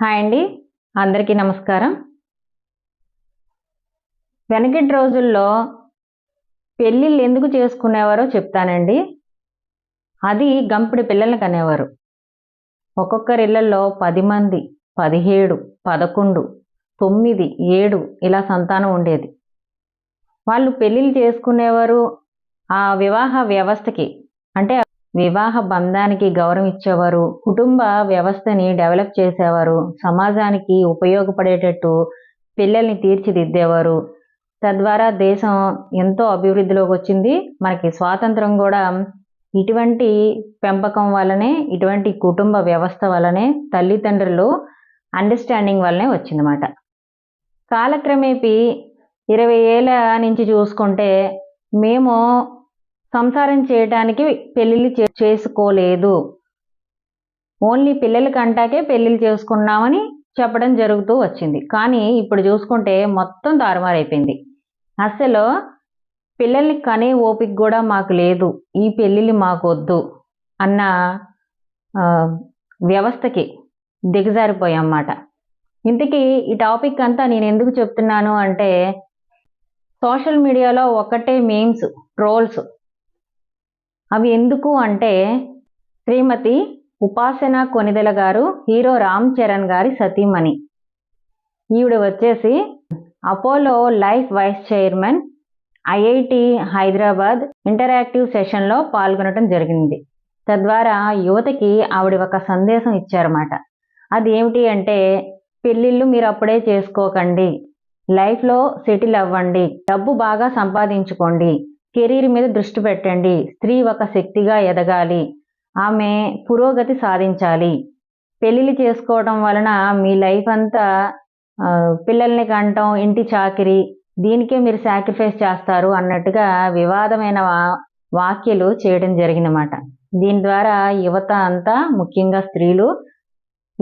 Hi అండి. అందరికీ నమస్కారం. వెనకటి రోజుల్లో పెళ్ళిళ్ళు ఎందుకు చేసుకునేవారో చెప్తానండి. అది గంపిడి పిల్లలకు కనేవారు. ఒక్కొక్కరి ఇళ్ళలో పది మంది పదిహేడు పదకొండు తొమ్మిది ఏడు ఇలా సంతానం ఉండేది. వాళ్ళు పెళ్ళిళ్ళు చేసుకునేవారు ఆ వివాహ వ్యవస్థకి అంటే వివాహ బంధానికి గౌరవం ఇచ్చేవారు కుటుంబ వ్యవస్థని డెవలప్ చేసేవారు సమాజానికి ఉపయోగపడేటట్టు పిల్లల్ని తీర్చిదిద్దేవారు. తద్వారా దేశం ఎంతో అభివృద్ధిలోకి వచ్చింది. మనకి స్వాతంత్రం కూడా ఇటువంటి పెంపకం వల్లనే ఇటువంటి కుటుంబ వ్యవస్థ వల్లనే తల్లిదండ్రులు అండర్స్టాండింగ్ వల్లనే వచ్చిందన్నమాట. కాలక్రమేపీ ఇరవై ఏళ్ళ నుంచి చూసుకుంటే మేము సంసారం చేయడానికి పెళ్ళిళ్ళు చే- చేసుకోలేదు. ఓన్లీ పిల్లల కంటాకే పెళ్ళిళ్ళు చేసుకున్నామని చెప్పడం జరుగుతూ వచ్చింది. కానీ ఇప్పుడు చూసుకుంటే మొత్తం తారుమారైపోయింది. అసలు పిల్లల్ని కనే ఓపిక కూడా మాకు లేదు. ఈ పెళ్ళిళ్ళు మాకు వద్దు అన్న వ్యవస్థకి దిగజారిపోయామాట ఇంతకీ ఈ టాపిక్ అంతా నేను ఎందుకు చెప్తున్నాను అంటే సోషల్ మీడియాలో ఒకటే మీమ్స్ ట్రోల్స్ అవి ఎందుకు అంటే శ్రీమతి ఉపాసన కొనిదెల గారు హీరో రామ్ చరణ్ గారి సతీమణి. ఈవిడ వచ్చేసి Apollo life vice chairman IIT Hyderabad interactive సెషన్లో పాల్గొనడం జరిగింది. తద్వారా యువతకి ఆవిడ ఒక సందేశం ఇచ్చారన్నమాట. అది ఏమిటి అంటే పెళ్ళిళ్ళు మీరు అప్పుడే చేసుకోకండి లైఫ్లో సెటిల్ అవ్వండి డబ్బు బాగా సంపాదించుకోండి కెరీర్ మీద దృష్టి పెట్టండి. స్త్రీ ఒక శక్తిగా ఎదగాలి. ఆమె పురోగతి సాధించాలి. పెళ్ళిళ్ళు చేసుకోవడం వలన మీ లైఫ్ అంతా పిల్లల్ని కంటం ఇంటి చాకిరి దీనికే మీరు సాక్రిఫైస్ చేస్తారు అన్నట్టుగా వివాదమైన వా- వాక్యలు చేయడం జరిగిందన్నమాట. దీని ద్వారా యువత అంతా ముఖ్యంగా స్త్రీలు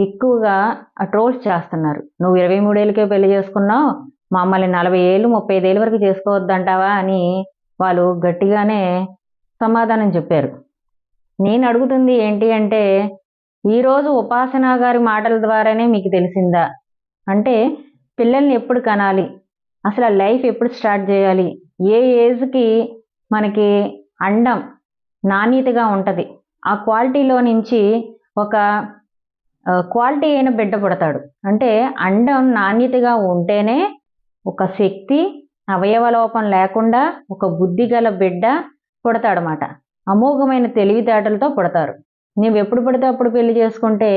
ఎక్కువగా ట్రోల్స్ చేస్తున్నారు. నువ్వు ఇరవై మూడేళ్ళకే పెళ్ళి చేసుకున్నావు మమ్మల్ని నలభై ఏళ్ళు ముప్పై ఐదేళ్ళ వరకు చేసుకోవద్దంటావా? అని వాళ్ళు గట్టిగానే సమాధానం చెప్పారు. నేను అడుగుతుంది ఏంటి అంటే ఈరోజు ఉపాసన గారి మాటల ద్వారానే మీకు తెలిసిందా? అంటే పిల్లల్ని ఎప్పుడు కనాలి? అసలు లైఫ్ ఎప్పుడు స్టార్ట్ చేయాలి? ఏ ఏజ్కి మనకి అండం నాణ్యతగా ఉంటుంది? ఆ క్వాలిటీలో నుంచి ఒక క్వాలిటీ అయిన బిడ్డ పుడతాడు. అంటే అండం నాణ్యతగా ఉంటేనే ఒక శక్తి అవయవ లోపం లేకుండా ఒక బుద్ధి గల బిడ్డ పుడతాడనమాట అమోఘమైన తెలివితేటలతో పుడతారు. నువ్వు ఎప్పుడు పడితే అప్పుడు పెళ్ళి చేసుకుంటే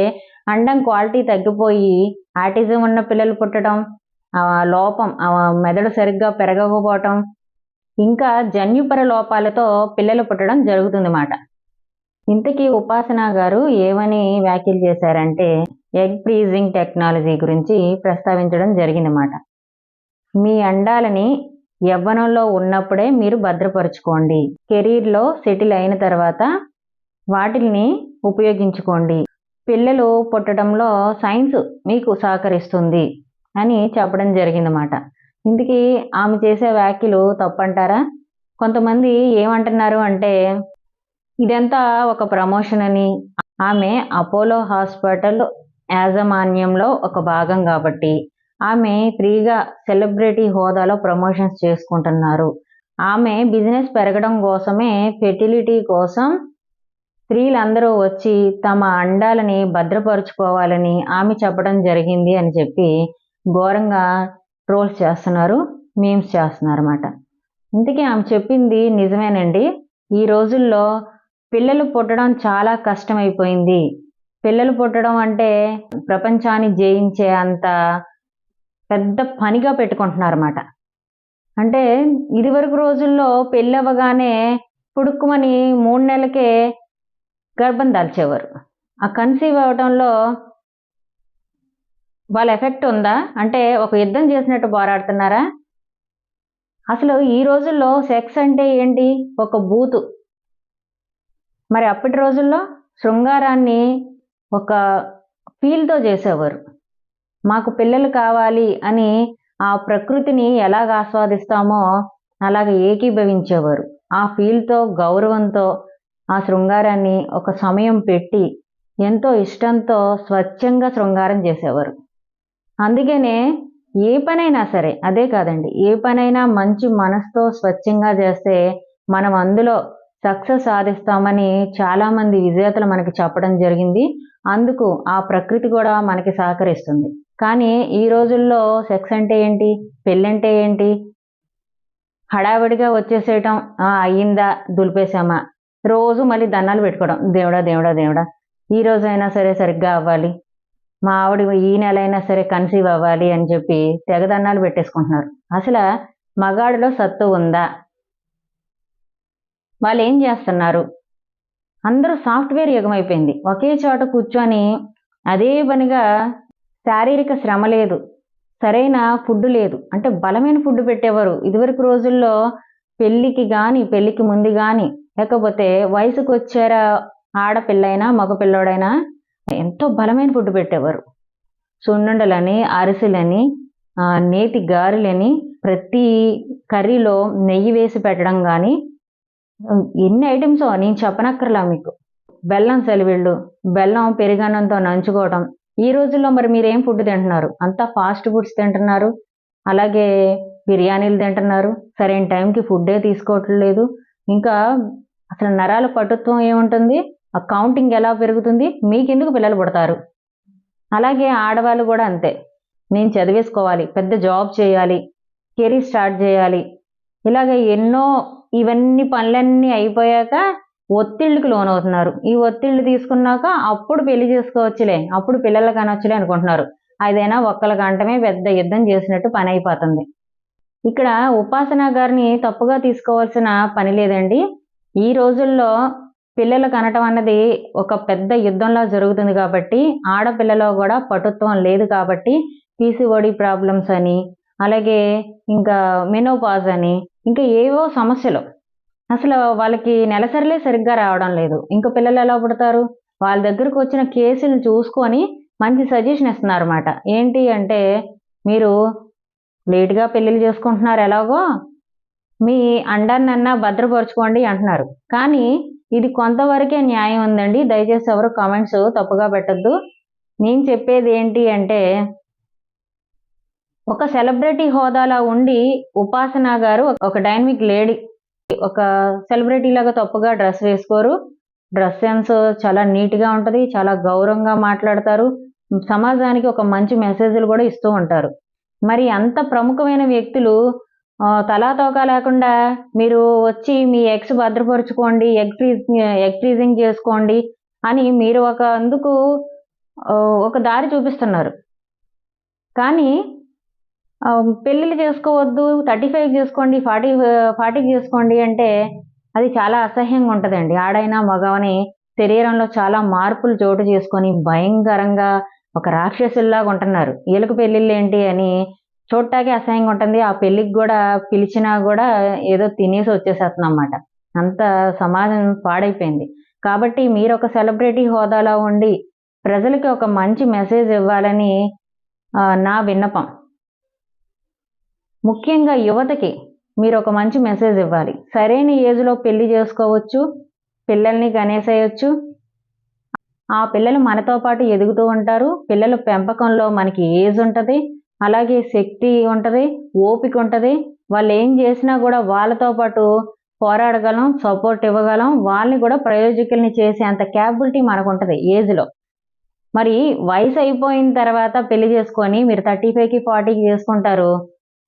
అండం క్వాలిటీ తగ్గిపోయి ఆటిజం ఉన్న పిల్లలు పుట్టడం ఆ లోపం ఆ మెదడు సరిగ్గా పెరగకపోవటం ఇంకా జన్యుపర లోపాలతో పిల్లలు పుట్టడం జరుగుతుందన్నమాట. ఇంతకీ ఉపాసన గారు ఏమని వ్యాఖ్యలు చేశారంటే ఎగ్ ఫ్రీజింగ్ టెక్నాలజీ గురించి ప్రస్తావించడం జరిగిందన్నమాట. మీ అండాలని యవ్వనంలో ఉన్నప్పుడే మీరు భద్రపరుచుకోండి. కెరీర్లో సెటిల్ అయిన తర్వాత వాటిని ఉపయోగించుకోండి. పిల్లలు పుట్టడంలో సైన్స్ మీకు సహకరిస్తుంది అని చెప్పడం జరిగిందన్నమాట. ఇందుకీ ఆమె చేసే వ్యాఖ్యలు తప్పంటారా? కొంతమంది ఏమంటున్నారు అంటే ఇదంతా ఒక ప్రమోషన్ అని. ఆమె అపోలో హాస్పిటల్ యాజమాన్యంలో ఒక భాగం కాబట్టి. ఆమె ఫ్రీగా సెలబ్రిటీ హోదాలో ప్రమోషన్స్ చేసుకుంటున్నారు. ఆమె బిజినెస్ పెరగడం కోసమే ఫెర్టిలిటీ కోసం స్త్రీలందరూ వచ్చి తమ అండాలని భద్రపరుచుకోవాలని ఆమె చెప్పడం జరిగింది అని చెప్పి ఘోరంగా ట్రోల్స్ చేస్తున్నారు మీమ్స్ చేస్తున్నారు అన్నమాట ఇంతకీ ఆమె చెప్పింది నిజమేనండి. ఈ రోజుల్లో పిల్లలు పుట్టడం చాలా కష్టమైపోయింది. పిల్లలు పుట్టడం అంటే ప్రపంచాన్ని జయించే అంత పెద్ద పనిగా పెట్టుకుంటున్నారు అన్నమాట అంటే ఇదివరకు రోజుల్లో పెళ్ళి అవ్వగానే పుడుక్కుమని మూడు నెలలకే గర్భం దాల్చేవారు. ఆ కన్సీవ్ అవ్వడంలో వాళ్ళ ఎఫెక్ట్ ఉందా? అంటే ఒక యుద్ధం చేసినట్టు పోరాడుతున్నారా? అసలు ఈ రోజుల్లో సెక్స్ అంటే ఏంటి? ఒక బూతు. మరి అప్పటి రోజుల్లో శృంగారాన్ని ఒక ఫీల్తో చేసేవారు. మాకు పిల్లలు కావాలి అని ఆ ప్రకృతిని ఎలాగ ఆస్వాదిస్తామో అలాగ ఏకీభవించేవారు. ఆ ఫీల్తో గౌరవంతో ఆ శృంగారాన్ని ఒక సమయం పెట్టి ఎంతో ఇష్టంతో స్వచ్ఛంగా శృంగారం చేసేవారు. అందుకనే ఏ పనైనా సరే అదే కాదండి ఏ పనైనా మంచి మనసుతో స్వచ్ఛంగా చేస్తే మనం అందులో సక్సెస్ సాధిస్తామని చాలామంది విజేతలు మనకి చెప్పడం జరిగింది. అందుకు ఆ ప్రకృతి కూడా మనకి సహకరిస్తుంది. కానీ ఈ రోజుల్లో సెక్స్ అంటే ఏంటి? పెళ్ళంటే ఏంటి? హడావిడిగా వచ్చేసేయటం అయ్యిందా? దులిపేశామా? రోజు మళ్ళీ దండాలు పెట్టుకోవడం. దేవుడా దేవుడా దేవుడా. ఈ రోజైనా సరే సరిగ్గా అవ్వాలి. మా ఆవిడ ఈ నెల అయినా సరే కన్సీవ్ అవ్వాలి అని చెప్పి తెగ దండాలు పెట్టేసుకుంటున్నారు. అసలు మగాడిలో సత్తు ఉందా? వాళ్ళు ఏం చేస్తున్నారు? అందరూ సాఫ్ట్వేర్ యుగం అయిపోయింది. ఒకే చోట కూర్చొని అదే పనిగా శారీరక శ్రమ లేదు సరైన ఫుడ్ లేదు. అంటే బలమైన ఫుడ్ పెట్టేవారు. ఇదివరకు రోజుల్లో పెళ్ళికి కానీ పెళ్ళికి ముందు కానీ లేకపోతే వయసుకు వచ్చారా ఆడపిల్లైనా మగ పిల్లోడైనా ఎంతో బలమైన ఫుడ్ పెట్టేవారు. సున్నుండలని అరిసెలని నేతి గారెలని ప్రతి కర్రీలో నెయ్యి వేసి పెట్టడం కానీ ఎన్ని ఐటమ్స్ నేను చెప్పనక్కర్లా మీకు. బెల్లం సెలవిళ్ళు బెల్లం పెరిగన్నంతో నంచుకోవడం ఈ రోజుల్లో మరి మీరు ఏం ఫుడ్ తింటున్నారు? అంతా ఫాస్ట్ ఫుడ్స్ తింటున్నారు. అలాగే బిర్యానీలు తింటున్నారు. సరైన టైంకి ఫుడ్డే తీసుకోవట్లేదు. ఇంకా అసలు నరాల పటుత్వం ఏముంటుంది? ఆ కౌంటింగ్ ఎలా పెరుగుతుంది? మీకెందుకు పిల్లలు పుడతారు? అలాగే ఆడవాళ్ళు కూడా అంతే. నేను చదివేసుకోవాలి పెద్ద జాబ్ చేయాలి కెరీర్ స్టార్ట్ చేయాలి. ఇలాగ ఎన్నో ఇవన్నీ పనులన్నీ అయిపోయాక ఒత్తిళ్ళకి లోనవుతున్నారు. ఈ ఒత్తిళ్ళు తీసుకున్నాక అప్పుడు పెళ్ళి చేసుకోవచ్చులే అప్పుడు పిల్లలు కనొచ్చులే అనుకుంటున్నారు. అదైనా ఒక్కల గంటమే పెద్ద యుద్ధం చేసినట్టు పని అయిపోతుంది. ఇక్కడ ఉపాసన గారిని తప్పుగా తీసుకోవాల్సిన పని లేదండి. ఈ రోజుల్లో పిల్లలు కనటం అన్నది ఒక పెద్ద యుద్ధంలా జరుగుతుంది కాబట్టి ఆడపిల్లలో కూడా పటుత్వం లేదు కాబట్టి పీసీఓడి ప్రాబ్లమ్స్ అని అలాగే ఇంకా మెనోపాజ్ అని ఇంకా ఏవో సమస్యలు. అసలు వాళ్ళకి నెలసరిలే సరిగ్గా రావడం లేదు. ఇంకా పిల్లలు ఎలా పుడతారు? వాళ్ళ దగ్గరకు వచ్చిన కేసులు చూసుకొని మంచి సజెషన్ ఇస్తున్నారు అన్నమాట ఏంటి అంటే మీరు లేట్గా పెళ్ళిళ్ళు చేసుకుంటున్నారు ఎలాగో మీ అండాన్నన్నా భద్రపరచుకోండి అంటున్నారు. కానీ ఇది కొంతవరకే న్యాయం ఉందండి. దయచేసి ఎవరు కామెంట్స్ తప్పుగా పెట్టద్దు. నేను చెప్పేది ఏంటి అంటే ఒక సెలబ్రిటీ హోదాలో ఉండి ఉపాసన గారు ఒక డైనమిక్ లేడీ ఒక సెలబ్రిటీ లాగా తప్పుగా డ్రెస్ వేసుకోరు. డ్రెస్ సెన్స్ చాలా నీట్గా ఉంటుంది చాలా గౌరవంగా మాట్లాడతారు. సమాజానికి ఒక మంచి మెసేజ్లు కూడా ఇస్తూ ఉంటారు. మరి అంత ప్రముఖమైన వ్యక్తులు తలా తోక లేకుండా మీరు వచ్చి మీ ఎగ్స్ భద్రపరుచుకోండి ఎగ్ ఫ్రీజ్ ఎగ్ ఫ్రీజింగ్ చేసుకోండి అని మీరు ఒక అందుకు ఒక దారి చూపిస్తున్నారు. కానీ పెళ్ళిళ్ళు చేసుకోవద్దు థర్టీ ఫైవ్ చేసుకోండి ఫార్టీ ఫార్టీకి చేసుకోండి అంటే అది చాలా అసహ్యంగా ఉంటుందండి. ఆడైనా మగవని శరీరంలో చాలా మార్పులు చోటు చేసుకొని భయంకరంగా ఒక రాక్షసుల్లాగా ఉంటున్నారు. వీళ్ళకి పెళ్ళిళ్ళు ఏంటి అని చూడటానికి అసహ్యంగా ఉంటుంది. ఆ పెళ్ళికి కూడా పిలిచినా కూడా ఏదో తినేసి వచ్చేసేస్తుంది అన్నమాట అంత సమాజం పాడైపోయింది. కాబట్టి మీరు ఒక సెలబ్రిటీ హోదాలో ఉండి ప్రజలకి ఒక మంచి మెసేజ్ ఇవ్వాలని నా విన్నపం. ముఖ్యంగా యువతకి మీరు ఒక మంచి మెసేజ్ ఇవ్వాలి. సరైన ఏజ్లో పెళ్ళి చేసుకోవచ్చు పిల్లల్ని కనేసేయచ్చు. ఆ పిల్లలు మనతో పాటు ఎదుగుతూ ఉంటారు. పిల్లల పెంపకంలో మనకి ఏజ్ ఉంటుంది అలాగే శక్తి ఉంటుంది ఓపిక ఉంటుంది. వాళ్ళు ఏం చేసినా కూడా వాళ్ళతో పాటు పోరాడగలం సపోర్ట్ ఇవ్వగలం. వాళ్ళని కూడా ప్రయోజకుల్ని చేసే అంత క్యాపబిలిటీ మనకు ఉంటుంది ఏజ్లో మరి వయసు అయిపోయిన తర్వాత పెళ్ళి చేసుకొని మీరు థర్టీ ఫైవ్కి ఫార్టీకి చేసుకుంటారు.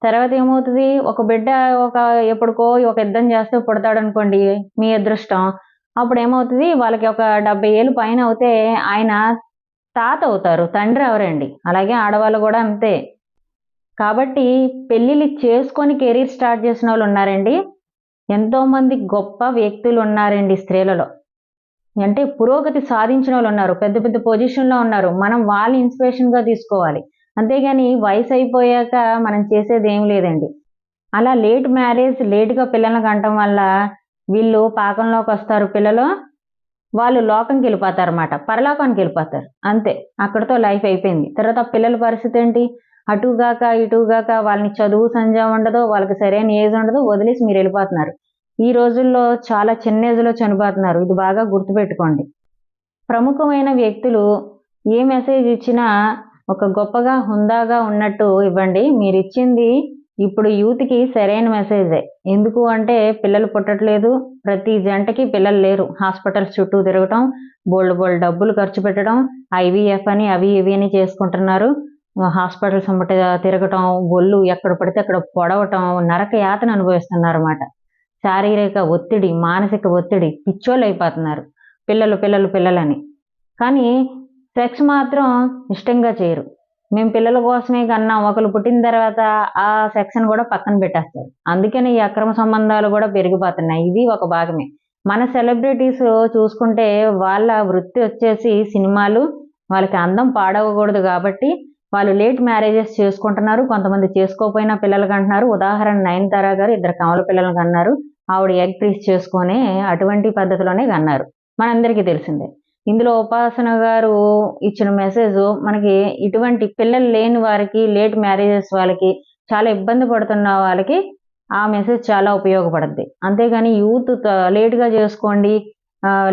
తర్వాత ఏమవుతుంది? ఒక బిడ్డ ఒక ఎప్పటికో ఒక యుద్ధం చేస్తే పుడతాడు అనుకోండి మీ అదృష్టం. అప్పుడు ఏమవుతుంది? వాళ్ళకి ఒక డెబ్బై ఏళ్ళు పైన అవుతే ఆయన తాత అవుతారు తండ్రి ఎవరండి? అలాగే ఆడవాళ్ళు కూడా అంతే. కాబట్టి పెళ్ళిళ్ళు చేసుకొని కెరీర్ స్టార్ట్ చేసిన వాళ్ళు ఉన్నారండి. ఎంతో మంది గొప్ప వ్యక్తులు ఉన్నారండి స్త్రీలలో. అంటే పురోగతి సాధించిన వాళ్ళు ఉన్నారు పెద్ద పెద్ద పొజిషన్లో ఉన్నారు. మనం వాళ్ళని ఇన్స్పిరేషన్గా తీసుకోవాలి. అంతేగాని వయసు అయిపోయాక మనం చేసేది ఏం లేదండి. అలా లేట్ మ్యారేజ్ లేట్గా పిల్లల్ని కంటం వల్ల వీళ్ళు పాకంలోకి వస్తారు పిల్లలు వాళ్ళు లోకంకి వెళ్ళిపోతారు అనమాట పరలోకానికి వెళ్ళిపోతారు. అంతే. అక్కడితో లైఫ్ అయిపోయింది. తర్వాత పిల్లల పరిస్థితి ఏంటి? అటుగాక ఇటుగాక వాళ్ళని చదువు సంజా ఉండదు వాళ్ళకి సరైన ఏజ్ ఉండదు వదిలేసి మీరు వెళ్ళిపోతున్నారు. ఈ రోజుల్లో చాలా చిన్న ఏజ్లో చనిపోతున్నారు. ఇది బాగా గుర్తుపెట్టుకోండి. ప్రముఖమైన వ్యక్తులు ఏ మెసేజ్ ఇచ్చినా ఒక గొప్పగా హుందాగా ఉన్నట్టు ఇవ్వండి. మీరు ఇచ్చింది ఇప్పుడు యూత్కి సరైన మెసేజే. ఎందుకు అంటే పిల్లలు పుట్టట్లేదు. ప్రతి జంటకి పిల్లలు లేరు. హాస్పిటల్స్ చుట్టూ తిరగటం బోల్డ్ బోల్డ్ డబ్బులు ఖర్చు పెట్టడం ఐవీఎఫ్ అని అవి ఇవి అని చేసుకుంటున్నారు. హాస్పిటల్స్ అమ్మట తిరగటం ఒళ్ళు ఎక్కడ పడితే అక్కడ పొడవటం నరక యాతన అనుభవిస్తున్నారు అన్నమాట శారీరక ఒత్తిడి మానసిక ఒత్తిడి పిచ్చోళ్ళు అయిపోతున్నారు. పిల్లలు పిల్లలు పిల్లలని. కానీ సెక్స్ మాత్రం ఇష్టంగా చేయరు. మేము పిల్లల కోసమే కన్నా ఒకరు పుట్టిన తర్వాత ఆ సెక్షన్ కూడా పక్కన పెట్టేస్తారు. అందుకని ఈ అక్రమ సంబంధాలు కూడా పెరిగిపోతున్నాయి. ఇది ఒక భాగమే. మన సెలబ్రిటీస్ చూసుకుంటే వాళ్ళ వృత్తి వచ్చేసి సినిమాలు వాళ్ళకి అందం పాడవకూడదు కాబట్టి వాళ్ళు లేట్ మ్యారేజెస్ చేసుకుంటున్నారు. కొంతమంది చేసుకోకపోయినా పిల్లలకి అంటున్నారు ఉదాహరణ నయనతార గారు ఇద్దరు కమల పిల్లలకు అన్నారు ఆవిడ ఎగ్ ప్రీస్ చేసుకొని అటువంటి పద్ధతిలోనే కన్నారు. మనందరికీ తెలిసిందే. ఇందులో ఉపాసన గారు ఇచ్చిన మెసేజ్ మనకి ఇటువంటి పిల్లలు లేని వారికి లేట్ మ్యారేజెస్ వాళ్ళకి చాలా ఇబ్బంది పడుతున్న వాళ్ళకి ఆ మెసేజ్ చాలా ఉపయోగపడుద్ది. అంతేగాని యూత్ లేట్గా చేసుకోండి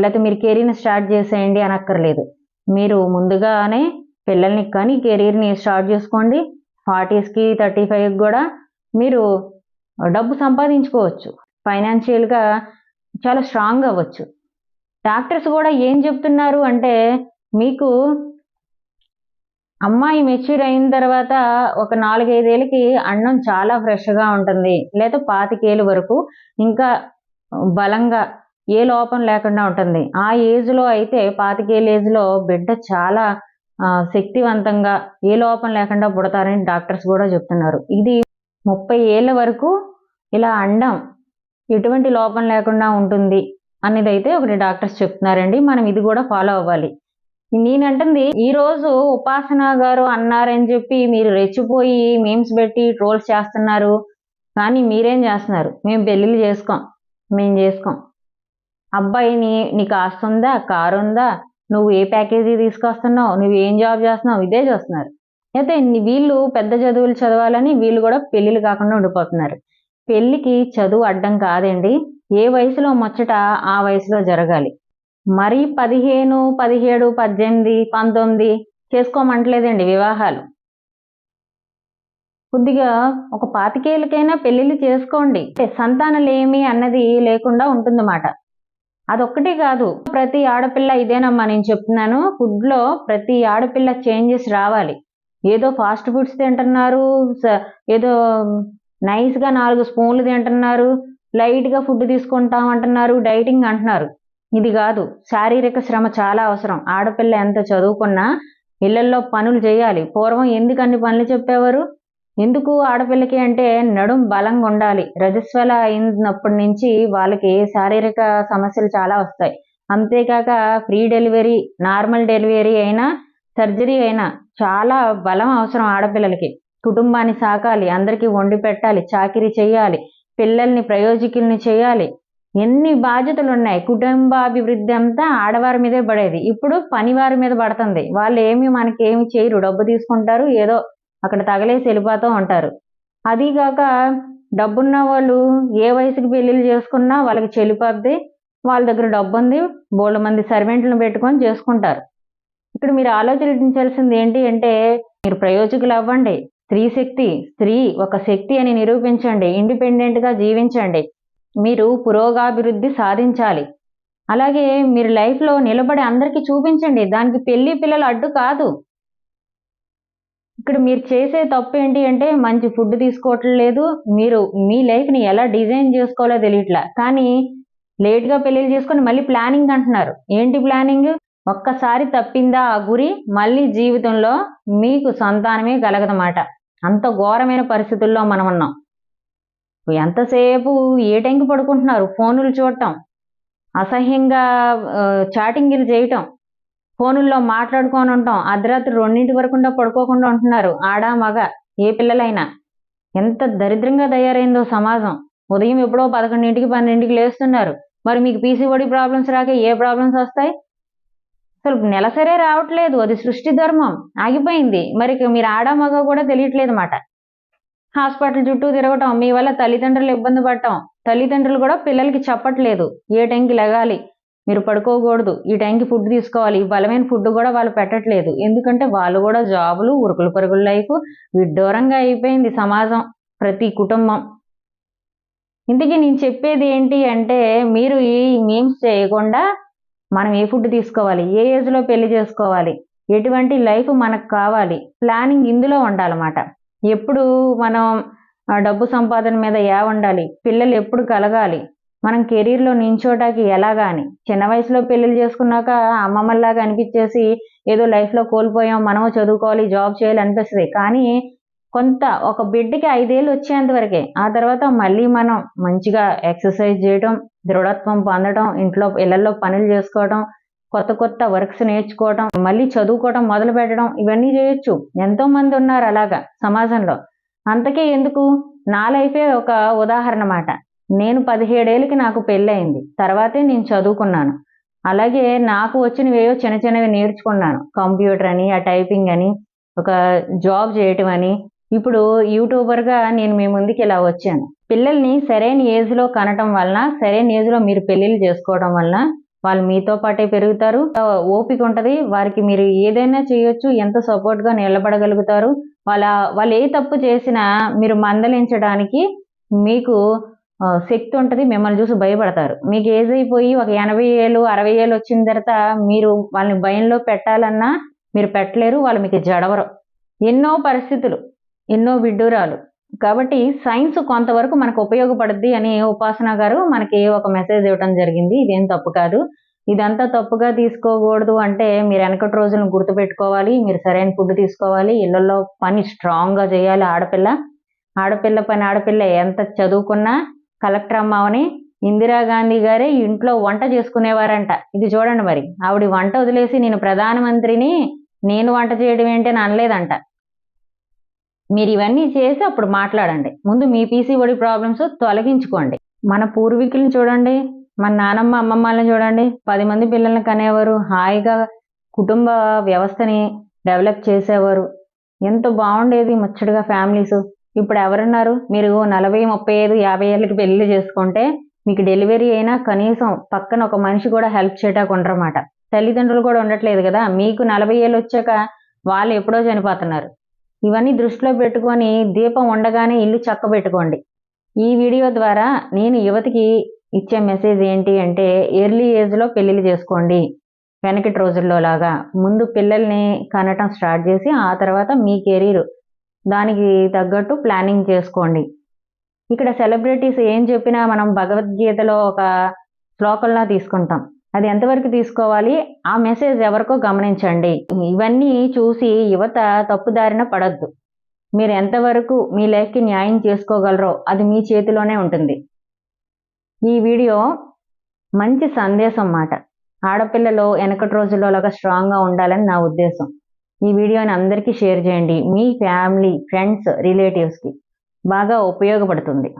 లేకపోతే మీరు కెరీర్ని స్టార్ట్ చేసేయండి అనక్కర్లేదు. మీరు ముందుగానే పిల్లల్ని కానీ కెరీర్ని స్టార్ట్ చేసుకోండి. ఫార్టీస్కి థర్టీ ఫైవ్కి కూడా మీరు డబ్బు సంపాదించుకోవచ్చు. ఫైనాన్షియల్గా చాలా స్ట్రాంగ్ అవ్వచ్చు. డాక్టర్స్ కూడా ఏం చెప్తున్నారు అంటే మీకు అమ్మాయి మెచ్యూర్ అయిన తర్వాత ఒక నాలుగైదేళ్ళకి అన్నం చాలా ఫ్రెష్గా ఉంటుంది. లేదా పాతికేళ్ళ వరకు ఇంకా బలంగా ఏ లోపం లేకుండా ఉంటుంది. ఆ ఏజ్లో అయితే పాతికేళ్ళ ఏజ్లో బిడ్డ చాలా శక్తివంతంగా ఏ లోపం లేకుండా పుడతారని డాక్టర్స్ కూడా చెప్తున్నారు. ఇది ముప్పై ఏళ్ళ వరకు ఇలా అండం ఎటువంటి లోపం లేకుండా ఉంటుంది. అనేది అయితే ఒకటి డాక్టర్స్ చెప్తున్నారండి. మనం ఇది కూడా ఫాలో అవ్వాలి. నేనంటుంది ఈరోజు ఉపాసన గారు అన్నారని చెప్పి మీరు రెచ్చిపోయి మేమ్స్ పెట్టి ట్రోల్స్ చేస్తున్నారు. కానీ మీరేం చేస్తున్నారు? మేము పెళ్ళిళ్ళు చేసుకోం. మేము చేసుకోం. అబ్బాయిని నీకు ఆస్తుందా కారు ఉందా? నువ్వు ఏ ప్యాకేజీ తీసుకొస్తున్నావు? నువ్వు ఏం జాబ్ చేస్తున్నావు? ఇదే చూస్తున్నారు. అయితే వీళ్ళు పెద్ద చదువులు చదవాలని వీళ్ళు కూడా పెళ్ళిళ్ళు కాకుండా ఉండిపోతున్నారు. పెళ్ళికి చదువు అడ్డం కాదండి. ఏ వయసులో ముచ్చట ఆ వయసులో జరగాలి? మరి పదిహేను పదిహేడు పద్దెనిమిది పంతొమ్మిది చేసుకోమంటలేదండి వివాహాలు. కొద్దిగా ఒక పాతికేళ్ళకైనా పెళ్ళిళ్ళు చేసుకోండి. సంతానలేమి అన్నది లేకుండా ఉంటుందన్నమాట. అదొక్కటే కాదు ప్రతి ఆడపిల్ల ఇదేనమ్మా నేను చెప్తున్నాను ఫుడ్లో ప్రతి ఆడపిల్ల చేంజెస్ రావాలి. ఏదో ఫాస్ట్ ఫుడ్స్ తింటున్నారు స- ఏదో నైస్గా నాలుగు స్పూన్లు తింటున్నారు లైట్గా ఫుడ్ తీసుకుంటాం అంటున్నారు డైటింగ్ అంటున్నారు. ఇది కాదు. శారీరక శ్రమ చాలా అవసరం. ఆడపిల్ల ఎంత చదువుకున్నా ఇళ్ళల్లో పనులు చేయాలి. పూర్వం ఎందుకు అన్ని పనులు చెప్పేవారు? ఎందుకు ఆడపిల్లకి అంటే నడుం బలంగా ఉండాలి. రజస్వల అయినప్పటి నుంచి వాళ్ళకి శారీరక సమస్యలు చాలా వస్తాయి. అంతేకాక ఫ్రీ డెలివరీ నార్మల్ డెలివరీ అయినా సర్జరీ అయినా చాలా బలం అవసరం ఆడపిల్లలకి. కుటుంబాన్ని సాకాలి అందరికీ వండి పెట్టాలి చాకిరీ చేయాలి. పిల్లల్ని ప్రయోజకుల్ని చేయాలి. ఎన్ని బాధ్యతలు ఉన్నాయి కుటుంబాభివృద్ధి అంతా ఆడవారి మీదే పడేది. ఇప్పుడు పనివారి మీద పడుతుంది. వాళ్ళు ఏమి మనకి ఏమి చేయరు. డబ్బు తీసుకుంటారు. ఏదో అక్కడ తగలేసి వెళ్ళిపోతూ ఉంటారు అదీగాక డబ్బున్న వాళ్ళు ఏ వయసుకి పెళ్ళిళ్ళు చేసుకున్నా వాళ్ళకి చెల్లిపోద్ది వాళ్ళ దగ్గర డబ్బు ఉంది బోళ్ళ మంది సర్వెంట్లను పెట్టుకొని చేసుకుంటారు. ఇక్కడ మీరు ఆలోచించాల్సింది ఏంటి అంటే మీరు ప్రయోజకులు అవ్వండి. స్త్రీ శక్తి స్త్రీ ఒక శక్తి అని నిరూపించండి ఇండిపెండెంట్గా జీవించండి. మీరు పురోగాభివృద్ధి సాధించాలి. అలాగే మీరు లైఫ్లో నిలబడి అందరికీ చూపించండి దానికి పెళ్ళి పిల్లలు అడ్డు కాదు. ఇక్కడ మీరు చేసే తప్పు ఏంటి అంటే మంచి ఫుడ్ తీసుకోవటం లేదు మీరు మీ లైఫ్ని ఎలా డిజైన్ చేసుకోవాలో తెలియట్లా. కానీ లేట్గా పెళ్ళిళ్ళు చేసుకొని మళ్ళీ ప్లానింగ్ అంటున్నారు. ఏంటి ప్లానింగ్? ఒక్కసారి తప్పిందా ఆ గురి మళ్ళీ జీవితంలో మీకు సంతానమే కలగదన్నమాట. అంత ఘోరమైన పరిస్థితుల్లో మనం ఉన్నాం ఎంతసేపు ఏ టైంకి పడుకుంటున్నారు? ఫోనులు చూడటం అసహ్యంగా చాటింగ్లు చేయటం ఫోనుల్లో మాట్లాడుకొని ఉంటాం అర్ధరాత్రి రెండింటి వరకు పడుకోకుండా ఉంటున్నారు. ఆడ మగ ఏ పిల్లలైనా. ఎంత దరిద్రంగా తయారైందో సమాజం. ఉదయం ఎప్పుడో పదకొండింటికి పన్నెండింటికి లేస్తున్నారు. మరి మీకు పీసీఓడి ప్రాబ్లమ్స్ రాక ఏ ప్రాబ్లమ్స్ వస్తాయి? అసలు నెలసరే రావట్లేదు అది సృష్టి ధర్మం ఆగిపోయింది. మరి మీరు ఆడ మగ కూడా తెలియట్లేదు అన్నమాట హాస్పిటల్ చుట్టూ తిరగటం మీ వల్ల తల్లిదండ్రులు ఇబ్బంది పడటం తల్లిదండ్రులు కూడా పిల్లలకి చెప్పట్లేదు ఏ టైంకి లెగాలి మీరు పడుకోకూడదు ఈ టైంకి ఫుడ్ తీసుకోవాలి ఈ బలమైన ఫుడ్ కూడా వాళ్ళు పెట్టట్లేదు. ఎందుకంటే వాళ్ళు కూడా జాబులు ఉరుకులు పరుగుల లైఫ్ విడ్డూరంగా అయిపోయింది సమాజం ప్రతి కుటుంబం. ఇంతకీ నేను చెప్పేది ఏంటి అంటే మీరు ఈ మీమ్స్ చేయకుండా మనం ఏ ఫుడ్ తీసుకోవాలి? ఏ ఏజ్లో పెళ్ళి చేసుకోవాలి? ఎటువంటి లైఫ్ మనకు కావాలి? ప్లానింగ్ ఇందులో ఉండాలన్నమాట. ఎప్పుడు మనం డబ్బు సంపాదన మీద ఏ ఉండాలి పిల్లలు ఎప్పుడు కలగాలి? మనం కెరీర్లో నించోటానికి ఎలాగా అని. చిన్న వయసులో పెళ్ళిళ్ళు చేసుకున్నాక అమ్మమ్మలాగా అనిపించేసి ఏదో లైఫ్లో కోల్పోయాం మనము చదువుకోవాలి జాబ్ చేయాలి అనిపిస్తుంది కానీ కొంత ఒక బిడ్డకి ఐదేళ్ళు వచ్చేంత వరకే. ఆ తర్వాత మళ్ళీ మనం మంచిగా ఎక్సర్సైజ్ చేయడం దృఢత్వం పొందడం ఇంట్లో ఇళ్ళలో పనులు చేసుకోవడం కొత్త కొత్త వర్క్స్ నేర్చుకోవడం మళ్ళీ చదువుకోవడం మొదలు పెట్టడం ఇవన్నీ చేయొచ్చు. ఎంతో మంది ఉన్నారు అలాగా సమాజంలో. అంతకే ఎందుకు? నా లైఫే ఒక ఉదాహరణ మాట నేను పదిహేడేళ్ళకి నాకు పెళ్ళయింది. తర్వాతే నేను చదువుకున్నాను. అలాగే నాకు వచ్చినవేవో చిన్న చిన్నవి నేర్చుకున్నాను. కంప్యూటర్ అని ఆ టైపింగ్ అని ఒక జాబ్ చేయటం అని ఇప్పుడు యూట్యూబర్గా నేను మీ ముందుకి ఇలా వచ్చాను. పిల్లల్ని సరైన ఏజ్లో కనటం వలన సరైన ఏజ్లో మీరు పెళ్ళిళ్ళు చేసుకోవడం వలన వాళ్ళు మీతో పాటే పెరుగుతారు. ఓపిక ఉంటుంది. వారికి మీరు ఏదైనా చేయొచ్చు. ఎంత సపోర్ట్గా నిలబడగలుగుతారు. వాళ్ళ వాళ్ళు ఏ తప్పు చేసినా మీరు మందలించడానికి మీకు శక్తి ఉంటుంది. మిమ్మల్ని చూసి భయపడతారు. మీకు ఏజ్ అయిపోయి ఒక ఎనభై ఏళ్ళు అరవై ఏళ్ళు వచ్చిన తర్వాత మీరు వాళ్ళని భయంలో పెట్టాలన్నా మీరు పెట్టలేరు. వాళ్ళు మీకు జడవరు. ఎన్నో పరిస్థితులు. ఎన్నో విడ్డూరాలు. కాబట్టి సైన్స్ కొంతవరకు మనకు ఉపయోగపడుద్ది అని ఉపాసన గారు మనకి ఒక మెసేజ్ ఇవ్వడం జరిగింది. ఇదేం తప్పు కాదు. ఇదంతా తప్పుగా తీసుకోకూడదు అంటే మీరు వెనకటి రోజులను గుర్తుపెట్టుకోవాలి. మీరు సరైన ఫుడ్ తీసుకోవాలి. ఇళ్ళలో పని స్ట్రాంగ్గా చేయాలి ఆడపిల్ల. ఆడపిల్ల పని ఆడపిల్ల ఎంత చదువుకున్నా కలెక్టర్ అమ్మావని ఇందిరాగాంధీ గారే ఇంట్లో వంట చేసుకునేవారంట. ఇది చూడండి మరి. ఆవిడ వంట వదిలేసి నేను ప్రధానమంత్రిని నేను వంట చేయడం ఏంటి అని అనలేదంట. మీరు ఇవన్నీ చేసి అప్పుడు మాట్లాడండి. ముందు మీ పీసీఓడి ప్రాబ్లమ్స్ తొలగించుకోండి. మన పూర్వీకులను చూడండి మన నానమ్మ అమ్మమ్మలను చూడండి. పది మంది పిల్లల్ని కనేవారు హాయిగా కుటుంబ వ్యవస్థని డెవలప్ చేసేవారు. ఎంత బాగుండేది ముచ్చటగా ఫ్యామిలీస్ ఇప్పుడు ఎవరున్నారు? మీరు నలభై ముప్పై ఐదు యాభై ఏళ్ళకి పెళ్ళి చేసుకుంటే మీకు డెలివరీ అయినా కనీసం పక్కన ఒక మనిషి కూడా హెల్ప్ చేయటానికి ఉండరమాట తల్లిదండ్రులు కూడా ఉండట్లేదు కదా. మీకు నలభై ఏళ్ళు వచ్చాక వాళ్ళు ఎప్పుడో చనిపోతున్నారు. ఇవన్నీ దృష్టిలో పెట్టుకొని దీపం ఉండగానే ఇల్లు చక్కబెట్టుకోండి. ఈ వీడియో ద్వారా నేను యువతికి ఇచ్చే మెసేజ్ ఏంటి అంటే ఎర్లీ ఏజ్లో పెళ్ళిళ్ళు చేసుకోండి. వెనకటి రోజుల్లో లాగా. ముందు పిల్లల్ని కనటం స్టార్ట్ చేసి ఆ తర్వాత మీ కెరీర్. దానికి తగ్గట్టు ప్లానింగ్ చేసుకోండి. ఇక్కడ సెలబ్రిటీస్ ఏం చెప్పినా మనం భగవద్గీతలో ఒక శ్లోకంలా తీసుకుంటాం. అది ఎంతవరకు తీసుకోవాలి? ఆ మెసేజ్ ఎవరికో గమనించండి. ఇవన్నీ చూసి యువత తప్పుదారిన పడద్దు. మీరు ఎంతవరకు మీ లైఫ్కి న్యాయం చేసుకోగలరో అది మీ చేతిలోనే ఉంటుంది. ఈ వీడియో మంచి సందేశం మాట ఆడపిల్లలు వెనకటి రోజుల్లో లాగా స్ట్రాంగ్గా ఉండాలని నా ఉద్దేశం. ఈ వీడియోని అందరికీ షేర్ చేయండి. మీ ఫ్యామిలీ ఫ్రెండ్స్ రిలేటివ్స్కి బాగా ఉపయోగపడుతుంది.